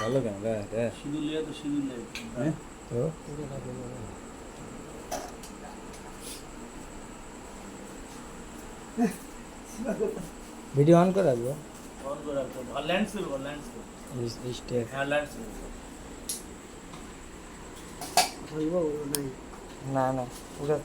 ভালো কেন রে সিঁদুর লিয়ে তো সিঁদুর লিয়ে হ্যাঁ তো ভিডিও অন করে রাখব অন করে রাখতে হবে আর ল্যান্ডস্কেপ কর ল্যান্ডস্কেপ স্টেপ হ্যাঁ ল্যান্ডস্কেপ না না ওটা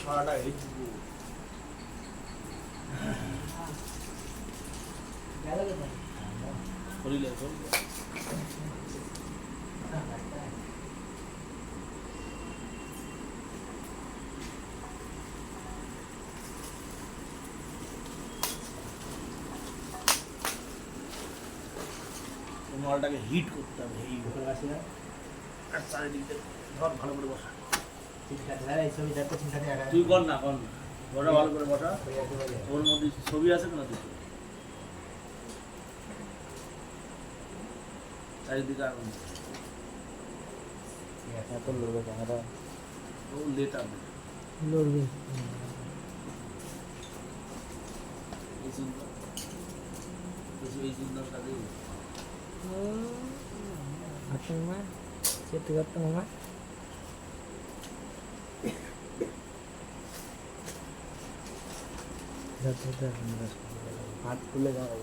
ছড়াটা এইটুকু শরীরে শরীরে এই মালটাকে হিট করতে হবে এই আর চারিদিক দিয়ে ধর ভালো করে বসা তুই কর না কর না বসা ভালো করে বসা। ওর মধ্যে ছবি আছে না দুটো চারিদিকে আগুন। এত লড়বে ক্যামেরা ও লেটার। লড়বে। এই চিন্তা কিছু এই চিন্তার সাথে হাতে মা চেতে করতে মামা। হাত খুলে যাওয়া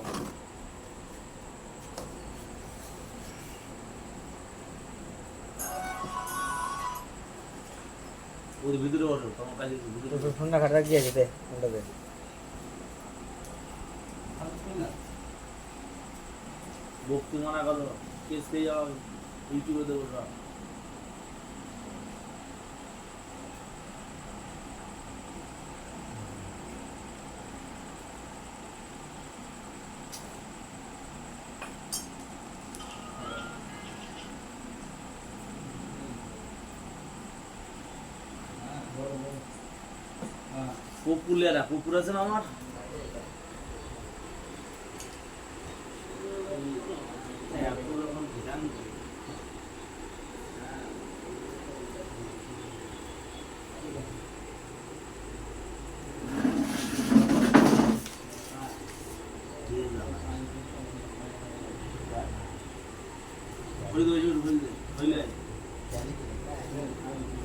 ভিতরে বসো তোমার কাছে ভিতরে ফোনটা খাটা গিয়েছে দে ফোনটা দে ভক্তি মানা করো কেস খেয়ে যাও ইউটিউবে দেবো পপুলার পুকুর আছে না আমার হইলে। ఓం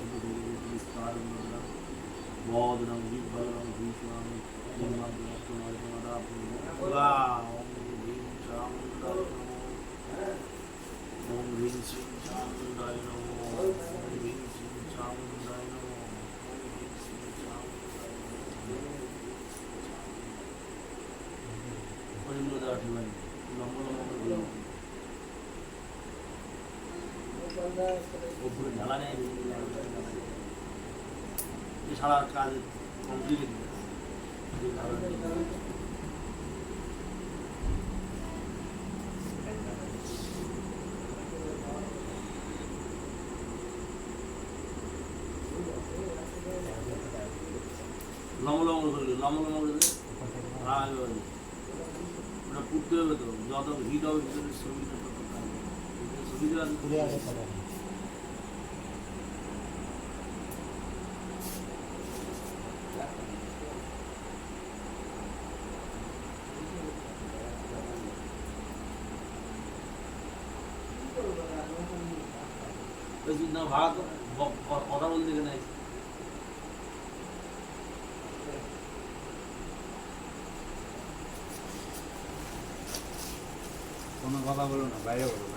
Bodram, Vibharam, Vishwam, Nimad, Rastunar, Madab, Wow, Rim Cham, Om এই সারা কাজ কমপ্লিট লম্বা লম্বা করে দিল লম্বা লম্বা করে দিল হ্যাঁ এবার ওটা পুড়তে হবে তো যত হিট হবে ভিতরে ছবিটা তত থাকবে। ছবিটা আছে ওই চিন্তা ভাড়া কথা বলতে গেলে কোনো কথা বলো না বাইরে বলো।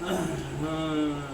Hmm.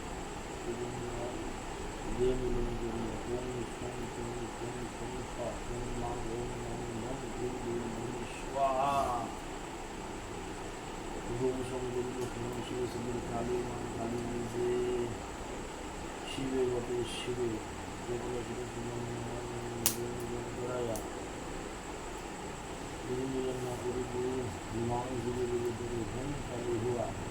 মিলন করা বে মিলন করিয়া ওম গোম সোম সোম সোম সোম সোম মা ওম নম নম গুরু গুরু নম স্বাহা গোম সোম শিব শিবের কালী মান কালী নিজে শিবে বটে শিবে গোপাল শিব করায়া গুরু মিলন না করে গুরু মান শিবে দেবে করে ধন কালী হুয়া গোপাল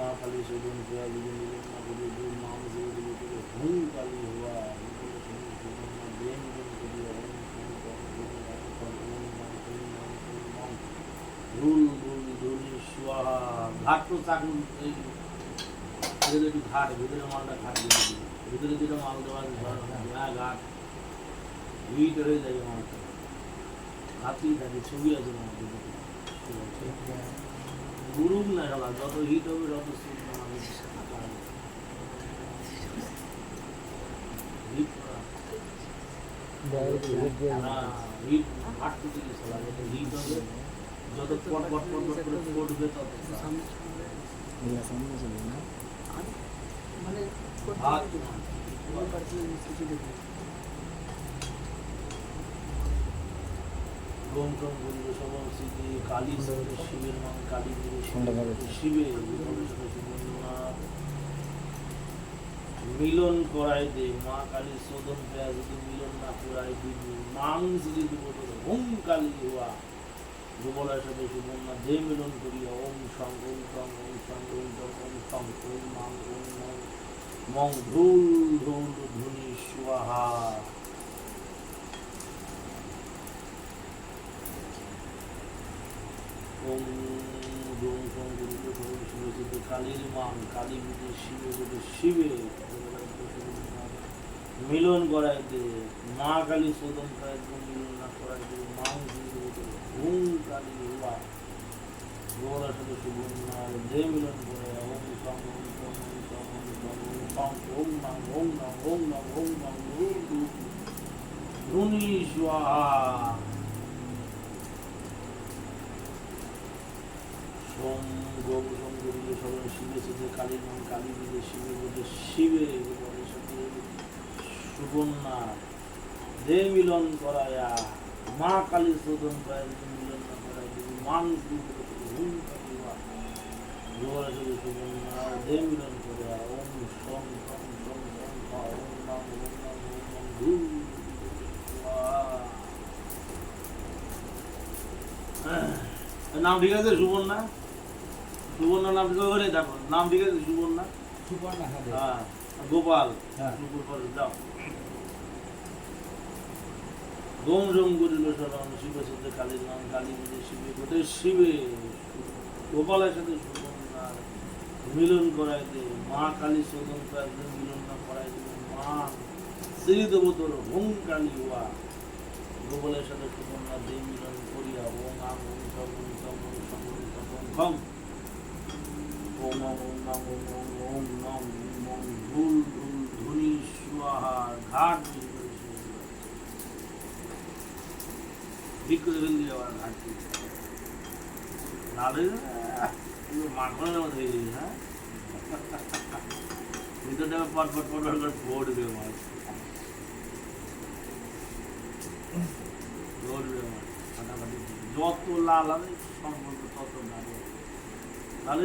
মা কালী শোধন প্রিয়া বিজন মা করি দুই মা শিবদেবী করে ভুল কালী হওয়া ঢুল ঢুল ঢুলি সোহা ঘাট তো চাকুন এই ভিতরে একটু ছবি আছে গুরুম না খেলা যত হিট হবে তত হিট হ্যাঁ হিট ঘাট তো দিকে চলা যত হিট হবে যত পট পট পট পট করে পড়বে তত মানে হাত গম গম গরিব স্মৃতি কালী শিবের নাম কালী গুরু মিলন করাই দে মা কালী শোধন পেয়া যদি মিলন না করাই দিবি মাং যদি দিব ওম কালী হওয়া যুবলার সাথে সুবর্ণা যে মিলন করিয়া ওম সং ওম সং ওম সং ওম সং ওম সং ওম মাং ওম মং মং ধুল ধুল ধুনি ওম ওম ওম কালীর মান কালী বুঝে শিবে বুঝে শিবে মিলন করায় দে মা কালী শোধন করায় দে মিলন না করায় দে মা হুম কালী রুয়া রোড়া শুভন না দে মিলন করে ওম সম ওম সম ওম সম ওম সম ওম ওম নাম ওম নাম ওম ওম সোম গোম সোম গরিবে সবাই শিবে সাথে কালীর নাম, কালী বিজে শিবে বলতে শিবে সাথে সুবর্ণা। দে মিলন করায়া, মা কালী শোধন করায় মিলন না করায় যদি মান হুম কালীবা গোপালের সাথে সুবর্ণা, দে মিলন করায়া, ওম সোম সোম সোম সোম ওম নাম ওম নাম ওম নাম, ধূম নাম ঠিক আছে, সুবর্ণা? সুবর্ণা নাম করে দেখো নাম আছে সুবর্ণা সুবর্ণা হ্যাঁ গোপাল। হ্যাঁ। গোম রোম করিল শরণ শিব কালীর নাম কালী শিবে শিবে গোপালের সাথে সুবর্ণার মিলন করাই দে। মা কালী একজন মিলন না করাই মা শ্রী দেবতর হোম কালী হওয়া। গোবলের সাথে সুকন্যা দেব মিলন করিয়া ওম আং ওম ওম সম ওম খম ওম ওম ওম ওম ওম ওম ধুল ধুল ধুনি সুয়াহা ঘাট ঠিক করে ফেললি আবার ঘাট নাহলে মাখনের যাবে যত লাল হবে, সম্পর্ক তত ভালো। তাহলে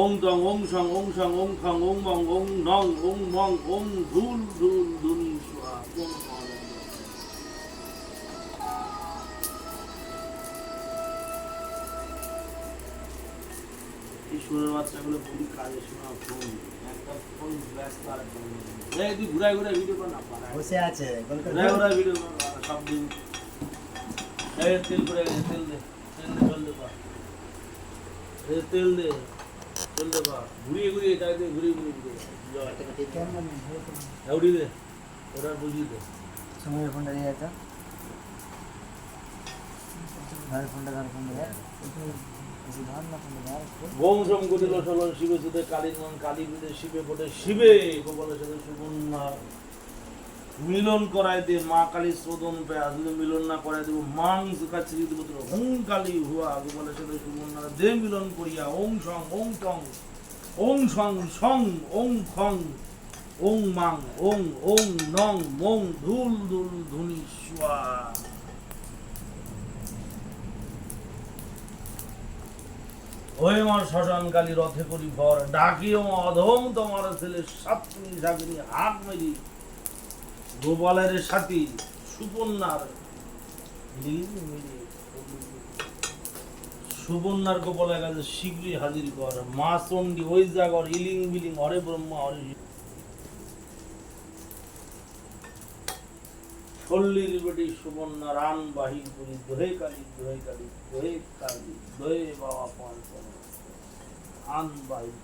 ওং তং ওং সং ওং সং ওং খং ওং মং ওং নং ওং মং ওং ধুল ধুল পাওয়া এই সুরের বাচ্চাগুলো খুবই কাজে শোনা ফোন একটা ফোন ব্যস্ত আর একটা ফোন ব্যস্ত। এই তুই ঘুরাই ঘুরাই ভিডিও কর না পারায় বসে আছে ঘুরাই ঘুরাই ভিডিও কর সব দিন। এই তেল করে তেল দে তেল দে জল দে তেল দে দে। ঘুরিয়ে ঘুরিয়ে ঘুরিয়ে ঘুরিয়ে ঘুরিয়ে দে বুঝিয়ে দে ফোনটা ফোনটা ফোন সম শিবে সুদে কালীর মন কালী বিদে শিবে বটে শিবে গোপালের সাথে সুবর্ণা মিলন করাই দে, মা কালী শোধন পেয়া মিলন না করাই দেব মাংস কাছে দিব তোর হুম কালী হুয়া গোপালের সাথে সুবর্ণা দে মিলন করিয়া, ওং সং, ওং টং, ওং সং সং, ওং খং, ওং মাং, ওং ওং নং মং ধুল ধুল ধুনি সুয়া ওই আমার শ্মশান কালী, রথে করি ভর, ডাকিও অধম তোমার ছেলে সাতনি সাগরি, হাত মেরি। গোপালের সাথী সুপন্নার সুপন্নার গোপালের কাছে শীঘ্রই হাজির কর। মা চণ্ডী, ওই জাগর, ইলিং বিলিং হরে ব্রহ্মা হরে। পল্লীর বেটি রান বাহির করি। দোহে কালী দোহে কালী দোহে কালী, দোহে বাবা পান আন বাহির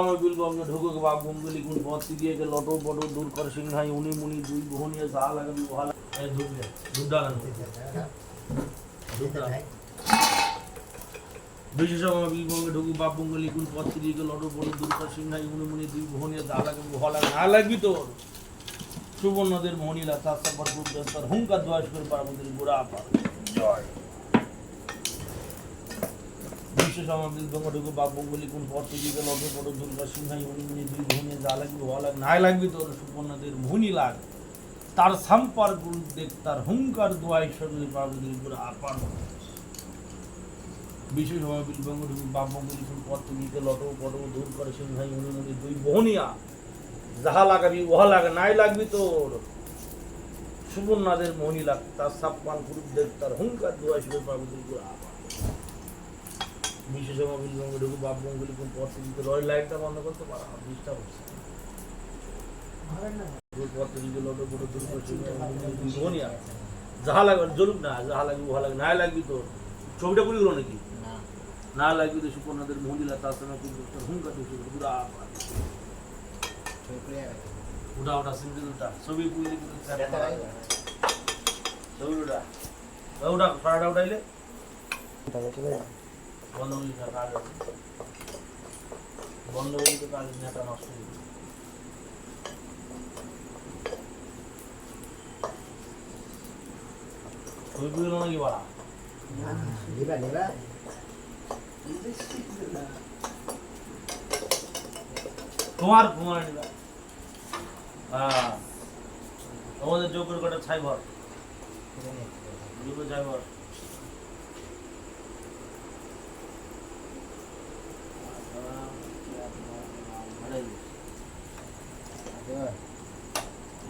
আমার বিলবঙ্গে ঢুকুক বা বঙ্গলি গুণ পথি দিয়ে লটো দূর কর সিংহাই, উনি মুনি, দুই বহনিয়ে ভালো বিলবঙ্গে ঢুকুক বা বঙ্গলি গুণ পথি দিয়ে গে লটো বটো দূর কর সিংহাই, উনি মুনি, দুই ভালো না লাগবি তোর। সুবর্ণদের মহিলা তার তার হুঙ্কার দোয়াস করে পার্বতীর গোড়া পার জয়। বিশ্ব সমাবেশ বঙ্গঢুকু বা বঙ্গলি কোন পর্তুগিজে লটে পড়ো দুর্গা সিংহাই দুই যা লাগবে, হওয়া লাগ নাই লাগবে তোর ভূনি লাগ। তার সাম্পার গুরু দেখ, তার হুঙ্কার দোয়াই সরলে পার্বতীর আপার কোন লটো পড়ো দূর করে সিংহাই দুই বহনিয়া যাহা লাগাবি ওহা লাগা, নাই লাগবি তোর সুবর্ণাদের মহিলা তার সাপ্পান পুরুষ দেব তার হুঙ্কার দোয়া শুরু পার্বতীর বিশেষ মোবিল বঙ্গে ঢুকু বাপ বঙ্গলি কোন পথ দিতে রয় লাইটটা বন্ধ করতে পারা ডিস্টার্ব হচ্ছে দূর দিকে লটো বড় দূর করছে যাহা লাগবে জরুর না যাহা লাগবে ওহা লাগবে নাই লাগবি তোর ছবিটা পুরি গেলো নাকি? না। না তো সুপর্ণাদের মহিলা তার সঙ্গে খুব হুঙ্কার পুরা। উঠা উঠা সিঙ্গেল উঠা ছবি পুরি? ছবি উঠা উঠা ফরাটা উঠাইলে। বন্ধ করি না কাজ বন্ধ করি তো কাজ নেতা নষ্ট হয়ে যাবে। ছবি পুরি নাকি বাড়া নিবা নিবা। তোমার ঘুমানো নিবা। হ্যাঁ। তোমাদের চোখের কটা ছাই ভর? দুটো ছাই ভর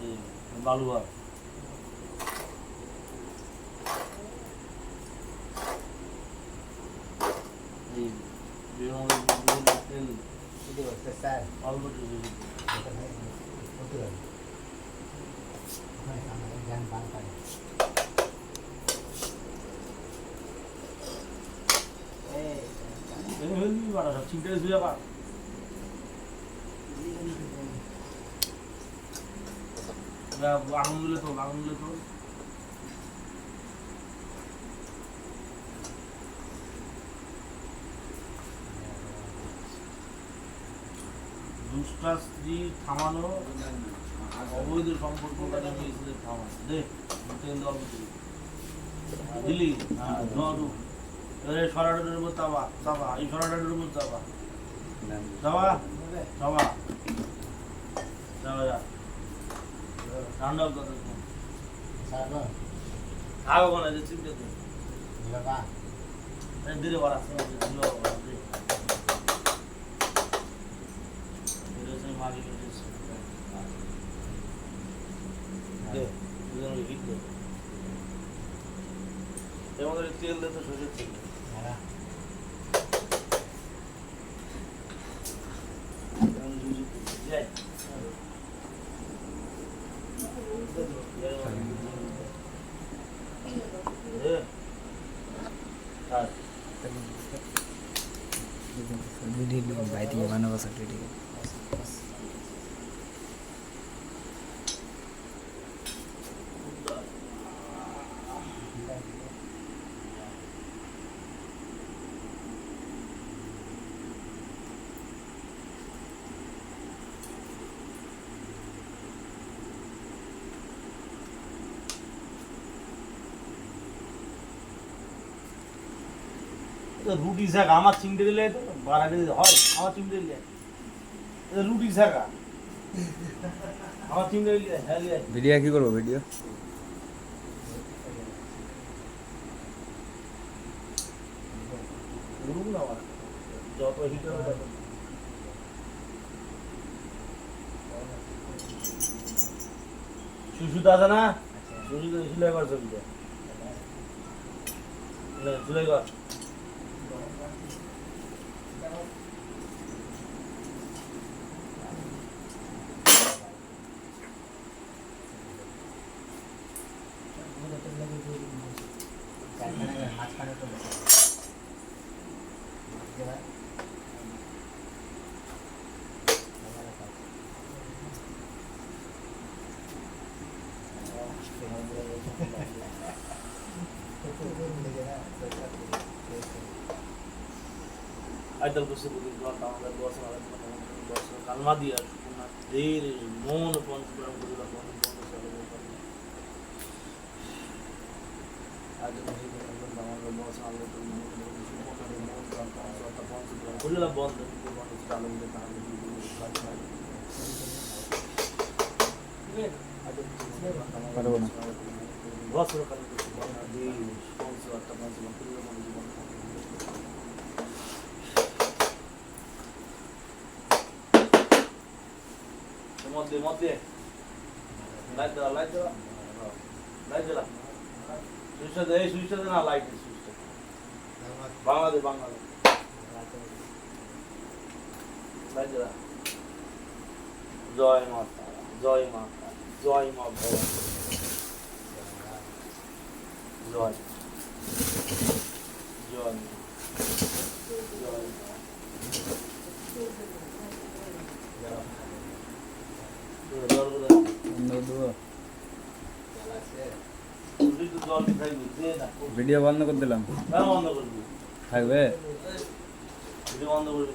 এই বালুয়া এই বিভিন্ন বিভিন্ন তেল অল্প একটু দিয়ে দিবি। এই হয়ে দিবি বাড়া সব চিন্তা শুয়ে পার আগুন দিলে তো দুষ্টা স্ত্রী থামানো অবৈধ সম্পর্ক থামানো। দিলি। হ্যাঁ। এবারে উপর এই সরাটার উপর চাবা চাবা চাবা চাবা যা ঠান্ডা কথা খাও ওখানে যে চিন্তা তো ধীরে বাড়া ধীরে বাড়া মাগি দে দুজন হিট দে এর মধ্যে তেল দে তো সরষের তেল যাই ভিডিও ভাই দিয়ে বানাবো সব ভিডিও রুটি শাখা আমার চিমটে দিলে বাড়া দিলে হয়। আমার চিমটে দিলে। রুটি শাখা আমার চিমটে দিলে হ্যাঁ ভিডিও কি করব ভিডিও? যত হিটার হবে আছে না? সুসুতা সিলাই কর ছবিটা সিলাই কর। আইতাল বসে বলি ঘণ্টা আমাদের দশ আমাদের দশ কালমা দিয়া শুকনা ধীর মন পঞ্চগ্রাম করে রাখো বন্ধ পারব না। বছর কালে পঞ্চাশ একটা পঞ্চাশ জীবন মধ্যে মধ্যে। লাইট দেওয়া লাইট দেওয়া লাইট দেওয়া সুইচটা দে সুইচটা দে না লাইট সুইচটা। লাইট দেওয়া জয় মাতা জয় মাতা জয় মা ভগবান। জয়। ভিডিও বন্ধ করে দিলাম। করবি থাকবে? ভিডিও বন্ধ করবি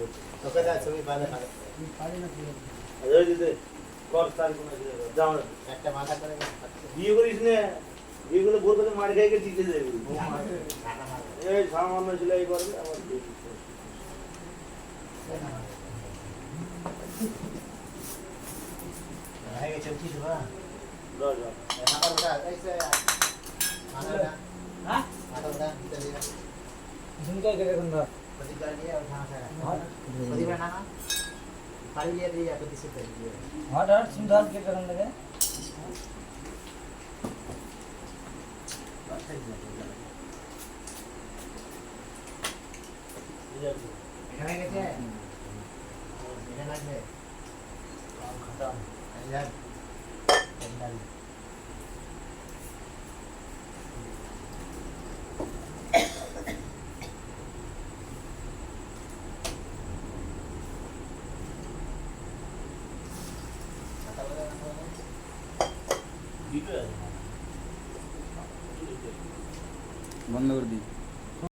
মেশিন হাই করছে আরে দিদি কর তার কোনো যাও না একটা মাথা করে বিয়ে করিস নে এগুলো বোতলে মার খেয়ে গিয়ে জিতে যাবে এই সামান্য সেলাই করবে আবার দিয়ে দিতে হবে। দাও, দাও। হ্যাঁ ঝুমকা কেটে কোন ধর হট হট সুন্দর কেটে কোন লাগে ঠিক আছে। বন্ধ করে দিই